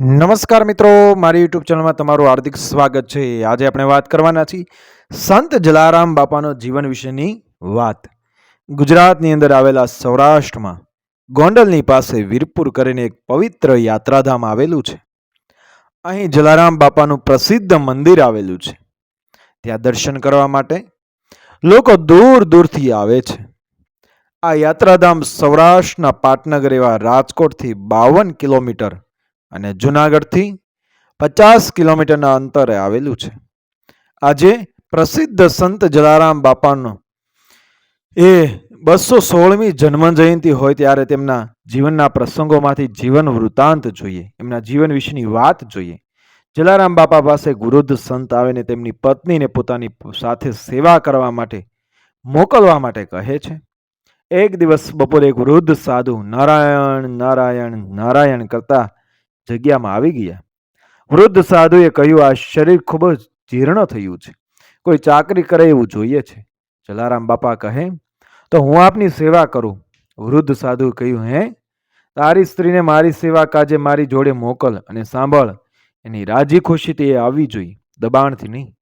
નમસ્કાર મિત્રો, મારી યુટ્યુબ ચેનલમાં તમારું હાર્દિક સ્વાગત છે. આજે આપણે વાત કરવાના છીએ સંત જલારામ બાપાનો જીવન વિશેની વાત. ગુજરાતની અંદર આવેલા સૌરાષ્ટ્રમાં ગોંડલની પાસે વીરપુર કરીને એક પવિત્ર યાત્રાધામ આવેલું છે. અહીં જલારામ બાપાનું પ્રસિદ્ધ મંદિર આવેલું છે. ત્યાં દર્શન કરવા માટે લોકો દૂર દૂરથી આવે છે. આ યાત્રાધામ સૌરાષ્ટ્રના પાટનગર એવા રાજકોટથી બાવન કિલોમીટર અને જુનાગઢથી પચાસ કિલોમીટરના અંતરે આવેલું છે. આજે પ્રસિદ્ધ સંત જલારામ બાપાનો એ બસો સોળમી જન્મ જયંતિ હોય ત્યારે તેમના જીવનના પ્રસંગોમાંથી જીવન વૃત્તાંત જોઈએ, એમના જીવન વિશેની વાત જોઈએ. જલારામ બાપા પાસે ગુરુદ્ધ સંત આવીને તેમની પત્નીને પોતાની સાથે સેવા કરવા માટે મોકલવા માટે કહે છે. એક દિવસ બપોરે એક વૃદ્ધ સાધુ નારાયણ નારાયણ નારાયણ કરતા જગ્યામાં આવી ગયા. વૃદ્ધ સાધુએ કહ્યું, આ શરીર ખૂબ જ જીર્ણ થયું છે. કોઈ ચાકરી કરે એવું જોઈએ છે. જલારામ બાપા કહે, તો હું આપની સેવા કરું. વૃદ્ધ સાધુએ કહ્યું, હે? તારી સ્ત્રીને મારી સેવા કાજે મારી જોડે મોકલ અને સાંભળ. એની રાજી ખુશીથી એ આવવી જોઈએ. દબાણથી નહીં.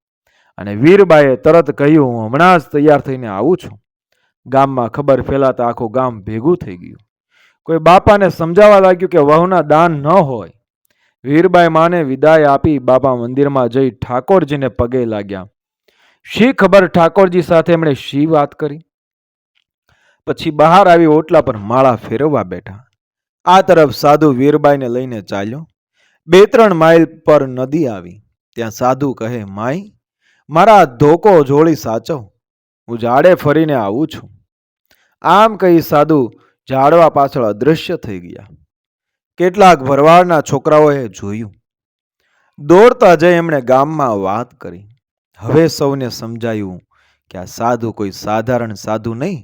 અને વીરબાએ તરત કહ્યું, હું હમણાં જ તૈયાર થઈને આવું છું. ગામમાં ખબર ફેલાતા આખું ગામ ભેગું થઈ ગયું. કોઈ બાપાને સમજાવવા લાગ્યું કે વહુના દાન ન હોય વીરબાઈ માને વિદાય આપી બાપા મંદિરમાં જઈ ઠાકોરજીને પગે લાગ્યા. શી ખબર ઠાકોરજી સાથે એમણે શી વાત કરી? પછી બહાર આવી ઓટલા પર માળા ફેરવવા બેઠા. આ તરફ સાધુ વીરબાઈને લઈને ચાલ્યો. બે ત્રણ માઇલ પર નદી આવી. ત્યાં સાધુ કહે, માઈ, મારા ધોકો જોડી સાચવ હું ઝાડે ફરીને આવું છું. આમ કહી સાધુ ઝાડવા પાછળ અદૃશ્ય થઈ ગયા. કેટલાક ભરવાડના છોકરાઓએ જોયું. દોડતા જઈ એમણે ગામમાં વાત કરી. હવે સૌને સમજાયું કે આ સાધુ કોઈ સાધારણ સાધુ નહીં,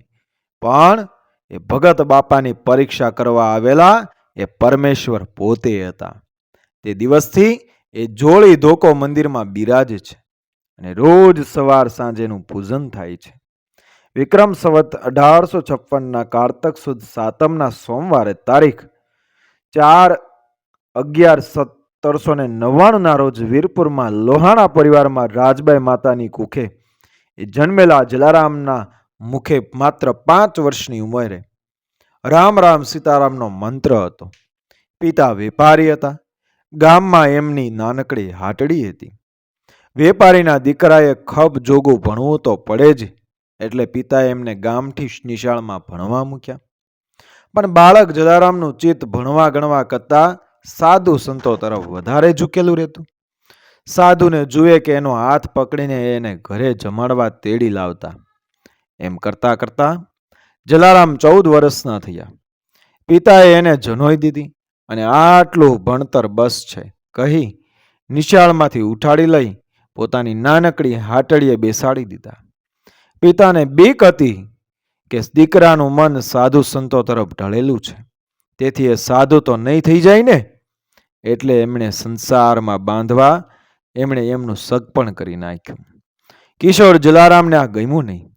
પણ એ ભગત બાપાની પરીક્ષા કરવા આવેલા એ પરમેશ્વર પોતે હતા. તે દિવસથી એ જોડી ધોકો મંદિરમાં બિરાજે છે અને રોજ સવાર સાંજેનું પૂજન થાય છે. વિક્રમ સંવત અઢારસો છપ્પનના કારતક સુદ સાતમના સોમવારે તારીખ ચાર અગિયાર સત્તરસો ને નવ્વાણુંના રોજ વીરપુરમાં લોહાણા પરિવારમાં રાજબાઈ માતાની કુખે એ જન્મેલા જલારામના મુખે માત્ર પાંચ વર્ષની ઉંમરે રામ રામ સીતારામનો મંત્ર હતો. પિતા વેપારી હતા. ગામમાં એમની નાનકડી હાટડી હતી. વેપારીના દીકરાએ ખબ જોગું ભણવું તો પડે જ, એટલે પિતાએ એમને ગામથી નિશાળમાં ભણવા મૂક્યા. પણ બાળક જલારામનું ચિત્ત ભણવા ગણવા કરતાં સાધુ સંતો તરફ વધારે ઝૂકેલું રહેતું. સાધુને જુએ કે એનો હાથ પકડીને એને ઘરે જમાડવા તેડી લાવતા. એમ કરતા કરતા જલારામ ચૌદ વર્ષના થયા. પિતાએ એને જનોઈ દીધી અને આટલું ભણતર બસ છે. કહી નિશાળમાંથી ઉઠાડી લઈ પોતાની નાનકડી હાટડીએ બેસાડી દીધા. પિતાને બીક હતી કે દીકરાનું મન સાધુ સંતો તરફ ઢળેલું છે. તેથી એ સાધુ તો નહીં થઈ જાય ને? એટલે એમણે સંસારમાં બાંધવા, એમણે એમનું સગપણ કરી નાખ્યું. કિશોર જલારામને આ ગમ્યું નહીં.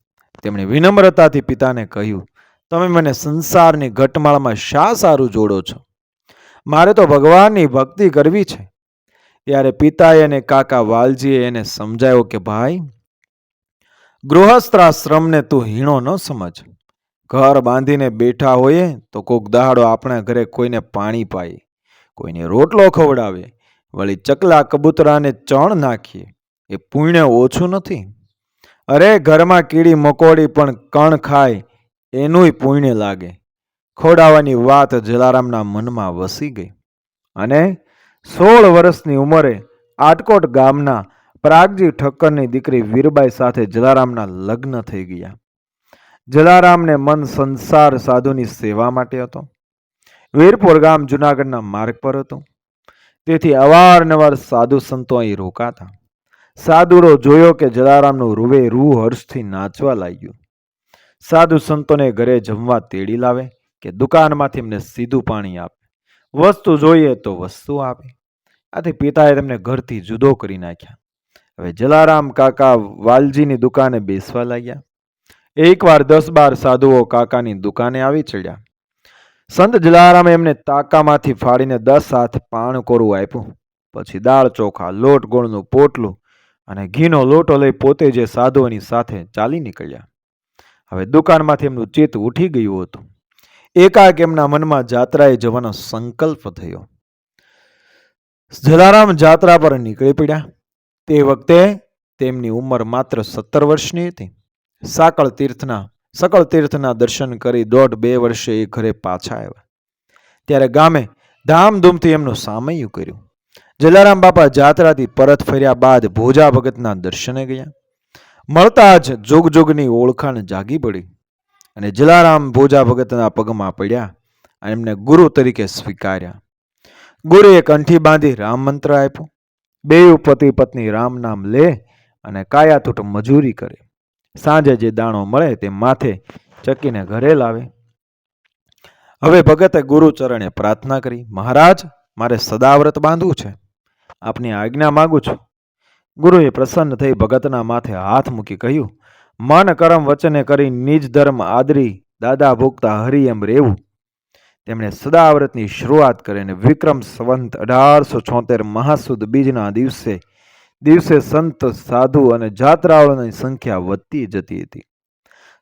તેમણે વિનમ્રતાથી પિતાને કહ્યું, તમે મને સંસારની ઘટમાળમાં શા સારું જોડો છો? મારે તો ભગવાનની ભક્તિ કરવી છે. ત્યારે પિતાએ અને કાકા વાલજીએ એને સમજાયો કે, ભાઈ ગૃહસ્થાશ્રમને તું હીણો ન સમજ. ઘર બાંધીને બેઠા હોઈએ તો કોક દહાડો આપણા ઘરે કોઈને પાણી પાઈએ કોઈને રોટલો ખવડાવે, વળી ચકલા કબૂતરાને ચણ નાખીએ. એ પુણ્ય ઓછું નથી. અરે ઘરમાં કીડી મકોડી પણ કણ ખાય, એનુંય પુણ્ય લાગે. ખોડાવાની વાત જલારામના મનમાં વસી ગઈ. અને સોળ વર્ષની ઉંમરે આટકોટ ગામના પ્રાગજી ઠક્કરની દીકરી વીરબાઈ સાથે જલારામના લગ્ન થઈ ગયા. જલારામને મન સંસાર સાધુની સેવા માટે હતો. વીરપુર ગામ જુનાગઢના માર્ગ પર હતું. તેથી અવારનવાર સાધુ સંતો અહીં રોકાતા. સાધુડો જોયો કે જલારામનું રૂવે રૂ હર્ષથી નાચવા લાગ્યું. સાધુ સંતોને ઘરે જમવા તેડી લાવે કે દુકાનમાંથી એમને સીધું પાણી આપે. વસ્તુ જોઈએ તો વસ્તુ આપે. આથી પિતાએ તેમને ઘરથી જુદો કરી નાખ્યા. હવે જલારામ કાકા વાલજીની દુકાને બેસવા લાગ્યા. એકવાર દસ બાર સાધુઓ કાકાની દુકાને આવી ચડ્યા. સંત જલારામે એમને તાકામાંથી ફાડીને દસ હાથ પાણ કોરું આપ્યું. પછી દાળ ચોખા, લોટ, ગોળનું પોટલું અને ઘીનો લોટો લઈ પોતે જે સાધુઓની સાથે ચાલી નીકળ્યા. હવે દુકાનમાંથી એમનું ચિત્ત ઉઠી ગયું હતું. એકાએક એમના મનમાં જાત્રાએ જવાનો સંકલ્પ થયો. જલારામ જાત્રા પર નીકળી પડ્યા. તે વખતે તેમની ઉંમર માત્ર સત્તર વર્ષની હતી. સાકળ તીર્થના, સકળ તીર્થના દર્શન કરી દોઢ બે વર્ષે એ ઘરે પાછા આવ્યા. ત્યારે ગામે ધામધૂમથી એમનું સામયું કર્યું. જલારામ બાપા જાત્રાથી પરત ફર્યા બાદ ભોજા ભગતના દર્શને ગયા. મળતા જ જોગ જોગની ઓળખાણ જાગી પડી અને જલારામ ભોજા ભગતના પગમાં પડ્યા અને એમને ગુરુ તરીકે સ્વીકાર્યા. ગુરુએ કંઠી બાંધી રામ મંત્ર આપ્યો. બેઉ પતિ પત્ની રામ નામ લે અને કાયાતૂટ મજૂરી કરે. સાંજે જે દાણો મળે તે માથે ચકીને ઘરે લાવે. હવે ભગતે ગુરુ ચરણે પ્રાર્થના કરી, મહારાજ, મારે સદાવ્રત બાંધવું છે. આપની આજ્ઞા માગું છું. ગુરુએ પ્રસન્ન થઈ ભગતના માથે હાથ મૂકી કહ્યું, મન કરમ વચને કરી નિજ ધર્મ આદરી દાદા ભોગતા હરિ એમ રહેવું તેમણે સદાવ્રતની શરૂઆત કરીને વિક્રમ સંવંત અઢારસો છોતેર મહાસુદ બીજના દિવસે દિવસે સંત, સાધુ અને જાત્રાઓની સંખ્યા વધતી જતી હતી.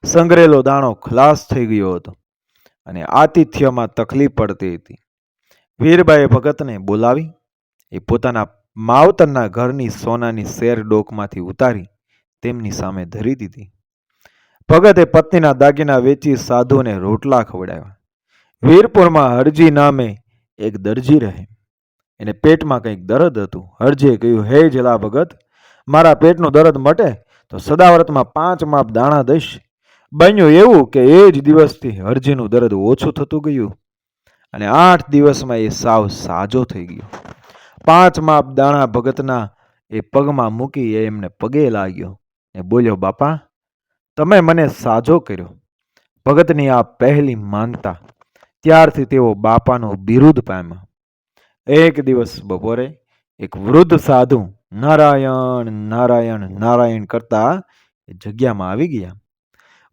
સંગ્રેલો દાણો ખલાસ થઈ ગયો હતો અને આતિથ્યમાં તકલીફ પડતી હતી. વીરબાઈએ ભગતને બોલાવી, એ પોતાના માવતરના ઘરની સોનાની શેર ડોકમાંથી ઉતારી તેમની સામે ધરી દીધી. ભગતે પત્નીના દાગીના વેચી સાધુને રોટલા ખવડાવ્યા. વીરપુરમાં હરજી નામે એક દરજી રહે. એને પેટમાં કંઈક દર્દ હતું. હરજીએ કહ્યું, હે જલા ભગત, મારા પેટનું દર્દ મટે તો સદાવ્રતમાં પાંચ માપ દાણા દઈશ. બન્યું એવું કે એ જ દિવસથી હરજીનું દર્દ ઓછું થતું ગયું અને આઠ દિવસમાં એ સાવ સાજો થઈ ગયો. પાંચ માપ દાણા ભગતના એ પગમાં મૂકી એ એમને પગે લાગ્યો. ને બોલ્યો, બાપા, તમે મને સાજો કર્યો. ભગતની આ પહેલી માનતા ત્યારથી તેઓ બાપાનું બિરુદ પામ્યા. એક દિવસ બપોરે એક વૃદ્ધ સાધુ નારાયણ નારાયણ નારાયણ કરતા જગ્યામાં આવી ગયા.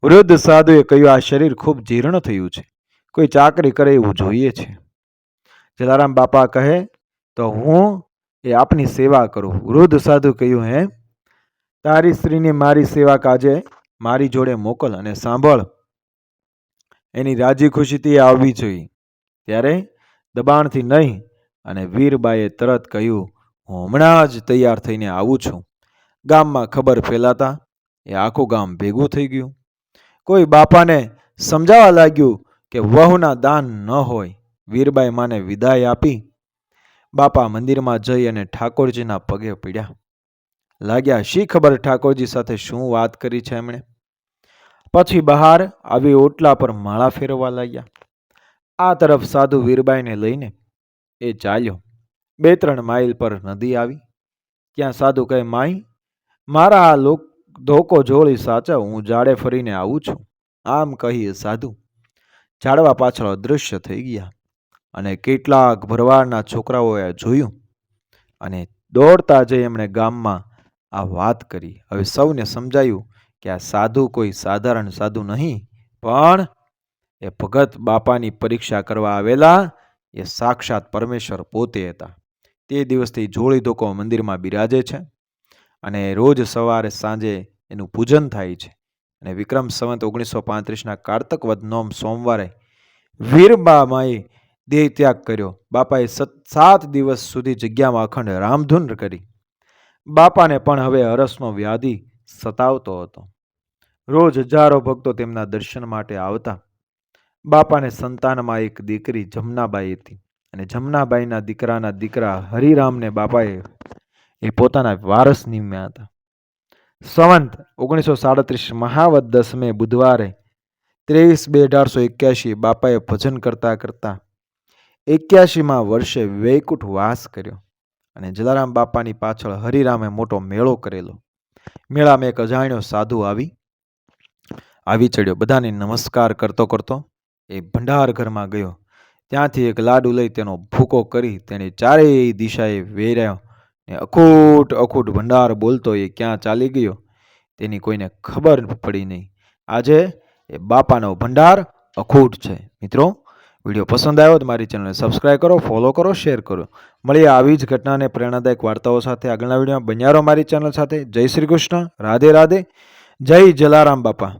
વૃદ્ધ સાધુએ કહ્યું, આ શરીર ખૂબ જીર્ણ થયું છે. કોઈ ચાકરી કરે એવું જોઈએ છે. જલારામ બાપા કહે, તો હું એ આપની સેવા કરું. વૃદ્ધ સાધુ કહ્યું, હે, તારી સ્ત્રીને મારી સેવા કાજે મારી જોડે મોકલ અને સાંભળ. એની રાજી ખુશીથી આવવી જોઈએ ત્યારે દબાણથી નહીં અને વીરબાઈએ તરત કહ્યું, હું હમણાં જ તૈયાર થઈને આવું છું. ગામમાં ખબર ફેલાતા એ આખું ગામ ભેગું થઈ ગયું. કોઈ બાપાને સમજાવવા લાગ્યું કે વહુના દાન ન હોય, વીરબાઈ માને વિદાય આપી. બાપા મંદિરમાં જઈ અને ઠાકોરજીના પગે પીડ્યા. લાગ્યા, શી ખબર ઠાકોરજી સાથે શું વાત કરી છે એમણે? પછી બહાર આવી ઓટલા પર માળા ફેરવા લાગ્યા. આ તરફ સાધુ વીરબાઈને લઈને એ ચાલ્યો. બે ત્રણ માઇલ પર નદી આવી. ત્યાં સાધુ કહે, માઈ, મારા આ લોક ધોકો જોડી સાચવ હું જાડે ફરીને આવું છું. આમ કહી સાધુ ઝાડવા પાછળ અદૃશ્ય થઈ ગયા અને કેટલાક ભરવાડના છોકરાઓએ જોયું અને દોડતા જઈ એમણે ગામમાં આ વાત કરી. હવે સૌને સમજાયું કે આ સાધુ કોઈ સાધારણ સાધુ નહીં, પણ એ ભગત બાપાની પરીક્ષા કરવા આવેલા, એ સાક્ષાત પરમેશ્વર પોતે હતા. તે દિવસથી જોડી ધોકો મંદિરમાં બિરાજે છે અને રોજ સવારે સાંજે એનું પૂજન થાય છે. અને વિક્રમ સંવત ઓગણીસો પાંત્રીસના કારતક વદ નોમ સોમવારે વીરબામાએ દેહ ત્યાગ કર્યો. બાપાએ સત દિવસ સુધી જગ્યામાં અખંડ રામધૂન કરી. બાપાને પણ હવે અરસનો વ્યાધિ સતાવતો હતો. રોજ હજારો ભક્તો તેમના દર્શન માટે આવતા. બાપાને સંતાનમાં એક દીકરી જમનાબાઈ હતી અને જમનાબાઈના દીકરાના દીકરા હરિરામને બાપાએ એ પોતાના વારસ નિમ્યા હતા. સંવંત ઓગણીસો સાડત્રીસ મહાવત દસમે બુધવારે ત્રેવીસ બે અઢારસો એક્યાસી બાપાએ ભજન કરતા કરતા એક્યાસીમાં વર્ષે વૈકુંઠ વાસ કર્યો અને જલારામ બાપાની પાછળ હરિરામે મોટો મેળો કરેલો. મેળામાં એક અજાણ્યો સાધુ આવી આવી ચડ્યો. બધાને નમસ્કાર કરતો કરતો એ ભંડાર ઘરમાં ગયો. ત્યાંથી એક લાડુ લઈ તેનો ભૂકો કરી તેણે ચારેય દિશાએ વેર્યો ને અખૂટ અખૂટ ભંડાર બોલતો એ ક્યાં ચાલી ગયો તેની કોઈને ખબર પડી નહીં. આજે એ બાપાનો ભંડાર અખૂટ છે. મિત્રો વીડિયો પસંદ આવ્યો તો મારી ચેનલને સબસ્ક્રાઈબ કરો ફોલો કરો શેર કરો. મળીએ આવી જ ઘટના અને પ્રેરણાદાયક વાર્તાઓ સાથે આગળના વિડીયોમાં. બન્યારો મારી ચેનલ સાથે. જય શ્રી કૃષ્ણ. રાધે રાધે. જય જલારામ બાપા.